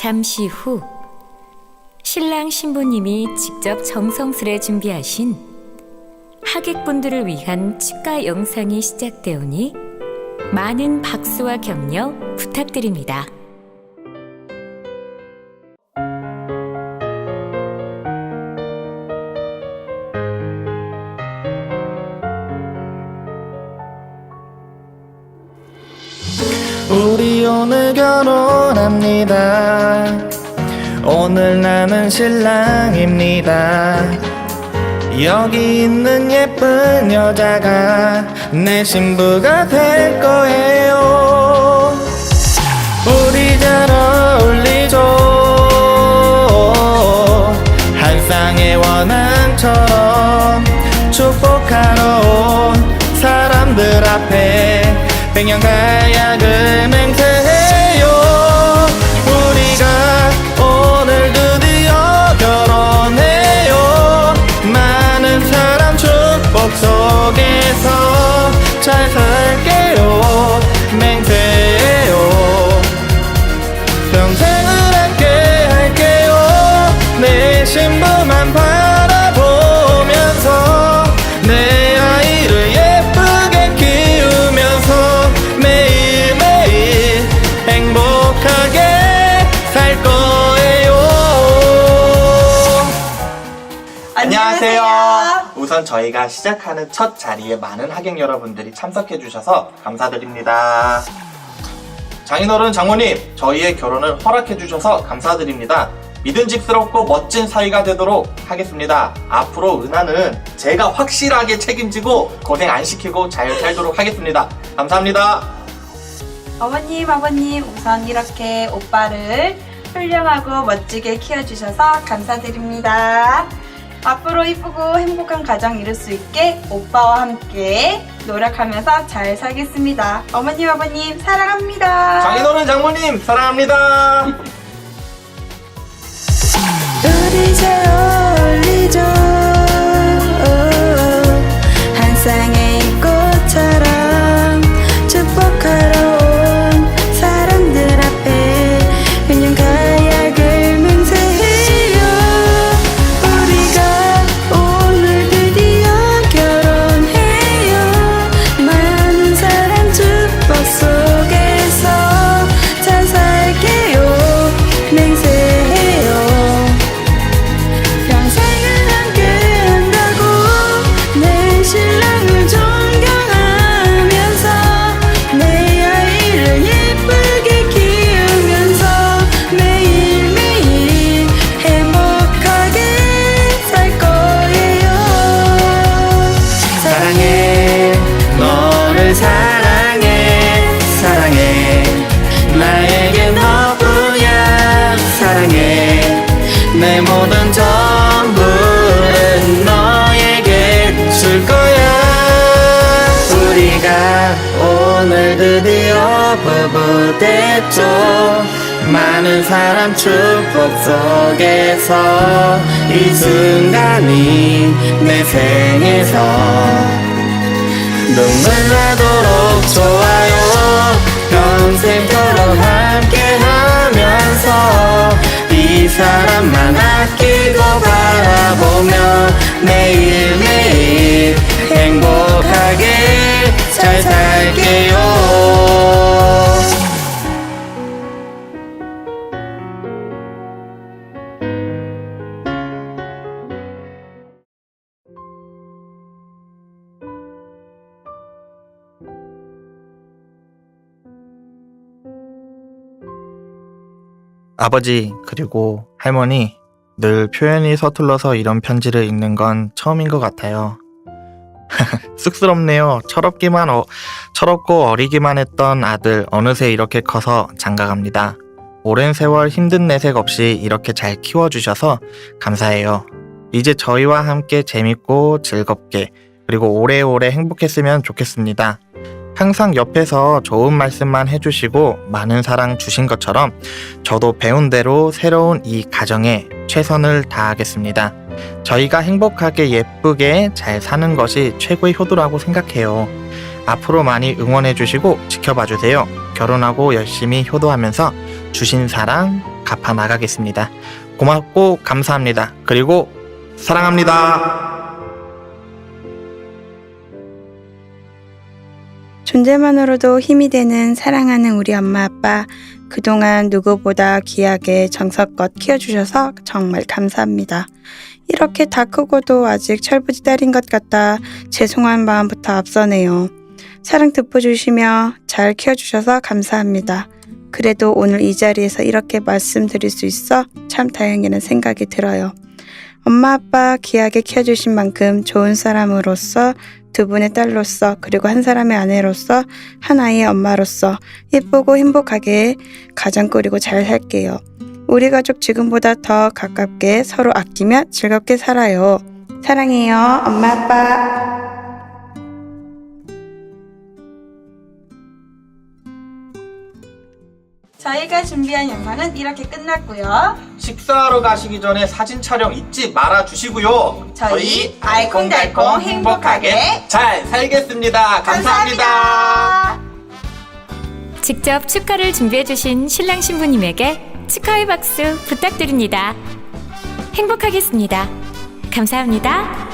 잠시 후 신랑 신부님이 직접 정성스레 준비하신 하객분들을 위한 축가 영상이 시작되오니 많은 박수와 격려 부탁드립니다. 우리 오늘 결혼합니다. 나는 신랑입니다. 여기 있는 예쁜 여자가 내 신부가 될 거예요. 우리 잘 어울리죠. 한 쌍의 원앙처럼 축복하러 온 사람들 앞에 백년 가약을 맹세 안녕하세요. 우선 저희가 시작하는 첫 자리에 많은 하객 여러분들이 참석해 주셔서 감사드립니다. 장인어른 장모님, 저희의 결혼을 허락해 주셔서 감사드립니다. 믿음직스럽고 멋진 사이가 되도록 하겠습니다. 앞으로 은하는 제가 확실하게 책임지고 고생 안 시키고 잘 살도록 하겠습니다. 감사합니다. 어머님, 아버님, 우선 이렇게 오빠를 훌륭하고 멋지게 키워주셔서 감사드립니다. 앞으로 이쁘고 행복한 가정 이룰 수 있게 오빠와 함께 노력하면서 잘 살겠습니다. 어머님, 아버님, 사랑합니다. 장인어른 장모님, 사랑합니다. 우리 잘 내 모든 전부는 너에게 줄 거야. 우리가 오늘 드디어 부부 됐죠. 많은 사람 축복 속에서 이 순간이 내 생에서 눈물 나도록 좋아요 평생도록 함 사람만 아끼고 바라보며 매일매일 행복하게 잘 살게요 아버지 그리고 할머니 늘 표현이 서툴러서 이런 편지를 읽는 건 처음인 것 같아요. 쑥스럽네요. 철없기만 어, 철없고 어리기만 했던 아들 어느새 이렇게 커서 장가갑니다. 오랜 세월 힘든 내색 없이 이렇게 잘 키워주셔서 감사해요. 이제 저희와 함께 재밌고 즐겁게 그리고 오래오래 행복했으면 좋겠습니다. 항상 옆에서 좋은 말씀만 해주시고 많은 사랑 주신 것처럼 저도 배운 대로 새로운 이 가정에 최선을 다하겠습니다. 저희가 행복하게 예쁘게 잘 사는 것이 최고의 효도라고 생각해요. 앞으로 많이 응원해 주시고 지켜봐 주세요. 결혼하고 열심히 효도하면서 주신 사랑 갚아 나가겠습니다. 고맙고 감사합니다. 그리고 사랑합니다. 존재만으로도 힘이 되는 사랑하는 우리 엄마 아빠 그동안 누구보다 귀하게 정성껏 키워주셔서 정말 감사합니다. 이렇게 다 크고도 아직 철부지 딸인 것 같다 죄송한 마음부터 앞서네요. 사랑 덮어주시며 잘 키워주셔서 감사합니다. 그래도 오늘 이 자리에서 이렇게 말씀드릴 수 있어 참 다행이라는 생각이 들어요. 엄마 아빠 귀하게 키워주신 만큼 좋은 사람으로서 두 분의 딸로서 그리고 한 사람의 아내로서 한 아이의 엄마로서 예쁘고 행복하게 가정 꾸리고 잘 살게요. 우리 가족 지금보다 더 가깝게 서로 아끼며 즐겁게 살아요. 사랑해요, 엄마 아빠. 저희가 준비한 영상은 이렇게 끝났고요. 식사하러 가시기 전에 사진 촬영 잊지 말아 주시고요. 저희 알콩달콩 행복하게 잘 살겠습니다. 감사합니다. 직접 축하를 준비해 주신 신랑 신부님에게 축하의 박수 부탁드립니다. 행복하겠습니다. 감사합니다.